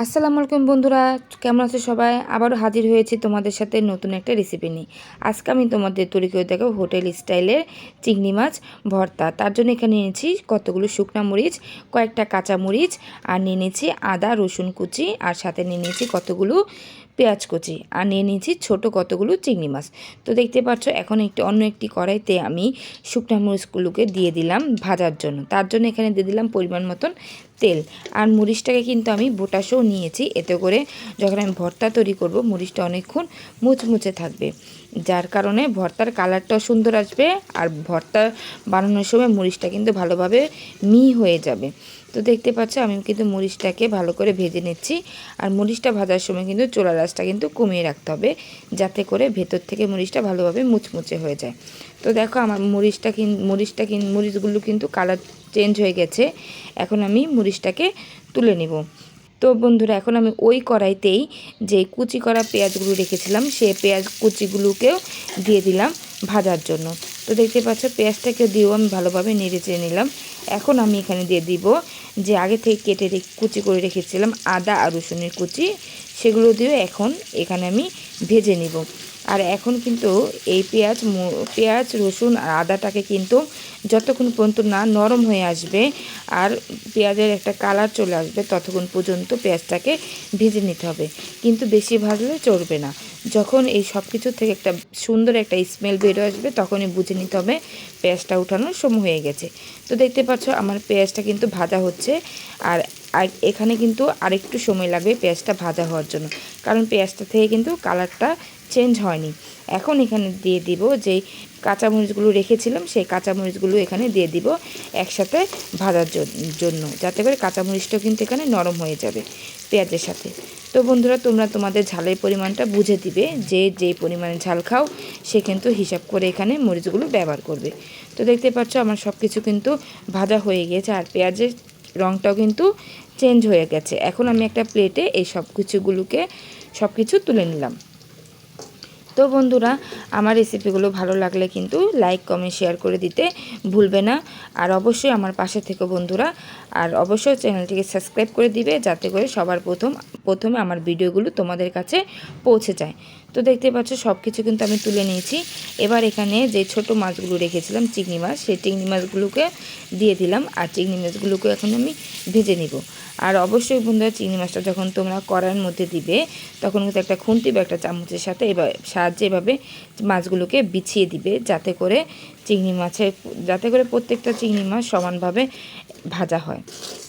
আসসালামু আলাইকুম বন্ধুরা, কেমন আছে সবাই? আবারও হাজির হয়েছি তোমাদের সাথে নতুন একটা রেসিপি নিয়ে। আজকে আমি তোমাদের তৈরি করে দেখো হোটেল স্টাইলের চিংড়ি মাছ ভর্তা। তার জন্য এখানে নিয়েছি কতগুলো শুকনা মরিচ, কয়েকটা কাঁচা মরিচ, আর নিয়ে নিয়েছি আদা, রসুন কুচি, আর সাথে নিয়ে নিয়েছি কতগুলো পেঁয়াজ কুচি আর নিয়ে নিয়েছি ছোটো কতগুলো চিংড়ি মাছ। তো দেখতে পাচ্ছ, এখন একটি অন্য একটি কড়াইতে আমি শুকনো মরিচগুলোকে দিয়ে দিলাম ভাজার জন্য। তার জন্য এখানে দিয়ে দিলাম পরিমাণ মতন তেল। আর মরিচটাকে কিন্তু আমি বোটাসও নিয়েছি। এতে করে যখন আমি ভর্তা তৈরি করব, মরিচটা অনেকক্ষণ মুচমুচে থাকবে। যার কারণে ভর্তার কালারটাও সুন্দর আসবে আর ভর্তা বানানোর সময় মরিচটা কিন্তু ভালোভাবে মি হয়ে যাবে। তো দেখতে পাচ্ছ, আমি কিন্তু মরিচটাকে ভালো করে ভেজে নিচ্ছি। আর মরিচটা ভাজার সময় কিন্তু চোলা রাসটা কিন্তু কমিয়ে রাখতে হবে, যাতে করে ভেতর থেকে মরিচটা ভালোভাবে মুচমুচে হয়ে যায়। তো দেখো, আমার মরিচটা কিন মরিচটা কিন, মরিচগুলো কিন্তু কালার চেঞ্জ হয়ে গেছে। এখন আমি মরিচটাকে তুলে নিব। তো বন্ধুরা, এখন আমি ওই কড়াইতেই যে কুচি করা পেঁয়াজগুলো রেখেছিলাম সেই পেঁয়াজ কুচিগুলোকেও দিয়ে দিলাম ভাজার জন্য। তো দেখতে পাচ্ছ পেঁয়াজটাকে দিয়েও আমি ভালোভাবে নেড়ে চেড়ে নিলাম। এখন আমি এখানে দিয়ে দিব যে আগে থেকে কেটে কুচি করে রেখেছিলাম আদা আর রসুনের কুচি, সেগুলো দিয়েও এখন এখানে আমি ভেজে নিব। আর এখন কিন্তু এই পেঁয়াজ পেঁয়াজ, রসুন আর আদাটাকে কিন্তু যতক্ষণ পর্যন্ত না নরম হয়ে আসবে আর পেঁয়াজের একটা কালার চলে আসবে ততক্ষণ পর্যন্ত পেঁয়াজটাকে ভেজে নিতে হবে। কিন্তু বেশি ভাজলে চলবে না। যখন এই সব কিছু থেকে একটা সুন্দর একটা স্মেল বেরো আসবে, তখনই বুঝে নিতে হবে পেঁয়াজটা উঠানোর সময় হয়ে গেছে। তো দেখতে পাচ্ছ, আমার পেঁয়াজটা কিন্তু ভাজা হচ্ছে। আর আর এখানে কিন্তু আরেকটু সময় লাগবে পেঁয়াজটা ভাজা হওয়ার জন্য। কারণ পেঁয়াজটা থেকে কিন্তু কালারটা চেঞ্জ হয়নি। এখন এখানে দিয়ে দিব যেই কাঁচামরিচগুলো রেখেছিলাম, সেই কাঁচামরিচগুলো এখানে দিয়ে দিব একসাথে ভাজার জন্য। যাতে করে কাঁচামরিচটাও কিন্তু এখানে নরম হয়ে যাবে পেঁয়াজের সাথে। তো বন্ধুরা, তোমরা তোমাদের ঝালের পরিমাণটা বুঝে দিবে। যে যেই পরিমাণে ঝাল খাও, সে কিন্তু হিসাব করে এখানে মরিচগুলো ব্যবহার করবে। তো দেখতে পাচ্ছ, আমার সব কিছু কিন্তু ভাজা হয়ে গিয়েছে। আর পেঁয়াজের রঙটাও কিন্তু চেঞ্জ হয়ে গেছে। এখন আমি একটা প্লেটে এই সব কিছুগুলোকে, সব কিছু তুলে নিলাম। তো বন্ধুরা, আমার রেসিপিগুলো ভালো লাগলে কিন্তু লাইক কমেন্ট শেয়ার করে দিতে ভুলবে না। আর অবশ্যই আমার পাশে থেকে বন্ধুরা। আর অবশ্যই চ্যানেলটিকে সাবস্ক্রাইব করে দিবে, যাতে করে সবার প্রথম, প্রথমে আমার ভিডিওগুলো তোমাদের কাছে পৌঁছে যায়। তো দেখতে পাচ্ছ সব কিছু কিন্তু আমি তুলে নিয়েছি। এবার এখানে যে ছোট মাছগুলো রেখেছিলাম, চিংড়ি মাছ, সেই চিংড়ি মাছগুলোকে দিয়ে দিলাম। আর চিংড়ি মাছগুলোকে এখন আমি ভেজে নিব। আর অবশ্যই বন্ধুরা, চিংড়ি মাছটা যখন তোমরা কড়াইয়ের মধ্যে দিবে, তখন কিন্তু একটা খুন্তি বা একটা চামচের সাথে এবার সাহায্যে এভাবে মাছগুলোকে বিছিয়ে দিবে, যাতে করে চিংড়ি মাছের, যাতে করে প্রত্যেকটা চিংড়ি মাছ সমানভাবে ভাজা হয়।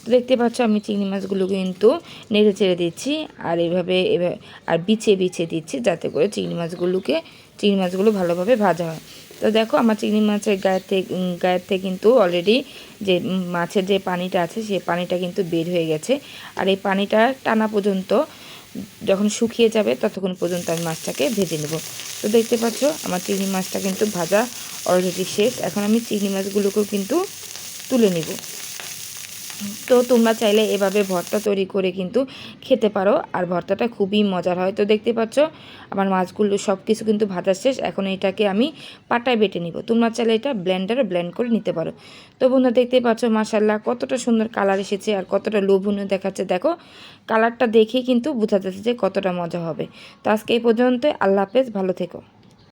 তো দেখতে পাচ্ছ, আমি চিংড়ি মাছগুলো কিন্তু নেড়ে চেড়ে দিচ্ছি, আর এভাবে এভাবে আর বিছিয়ে বিছিয়ে দিচ্ছি, যাতে করে চিংড়ি মাছগুলোকে, চিংড়ি মাছগুলো ভালোভাবে ভাজা হয়। তো দেখো আমার চিংড়ি মাছের গায়ের থেকে গায়ের থেকে কিন্তু অলরেডি যে মাছের যে পানিটা আছে সেই পানিটা কিন্তু বের হয়ে গেছে। আর এই পানিটা টানা পর্যন্ত, যখন শুকিয়ে যাবে, ততক্ষণ পর্যন্ত আমি মাছটাকে ভেজে নেব। তো দেখতে পাচ্ছ, আমার চিংড়ি মাছটা কিন্তু ভাজা অলরেডি শেষ। এখন আমি চিংড়ি মাছগুলোকেও কিন্তু তুলে নেব। তো তোমরা চাইলে এভাবে ভর্তা তৈরি করে কিন্তু খেতে পারো। আর ভর্তাটা খুবই মজার হয়, তো দেখতে পাচ্ছ? আমার মাছগুলো সব কিছু কিন্তু ভাজা শেষ, এখন এটাকে আমি পাটায় বেটে নিব। তোমরা চাইলে এটা ব্লেন্ডারে ব্লেন্ড করে নিতে পারো। তো বন্ধু দেখতে পাচ্ছ মাসাল্লাহ কতটা সুন্দর কালার এসেছে আর কতটা লোভনীয় দেখাচ্ছে। দেখো কালারটা দেখেই কিন্তু বোঝা যাচ্ছে যে কতটা মজা হবে। তো আজকে এই পর্যন্ত আল্লাহ হাফেজ, ভালো থেকো।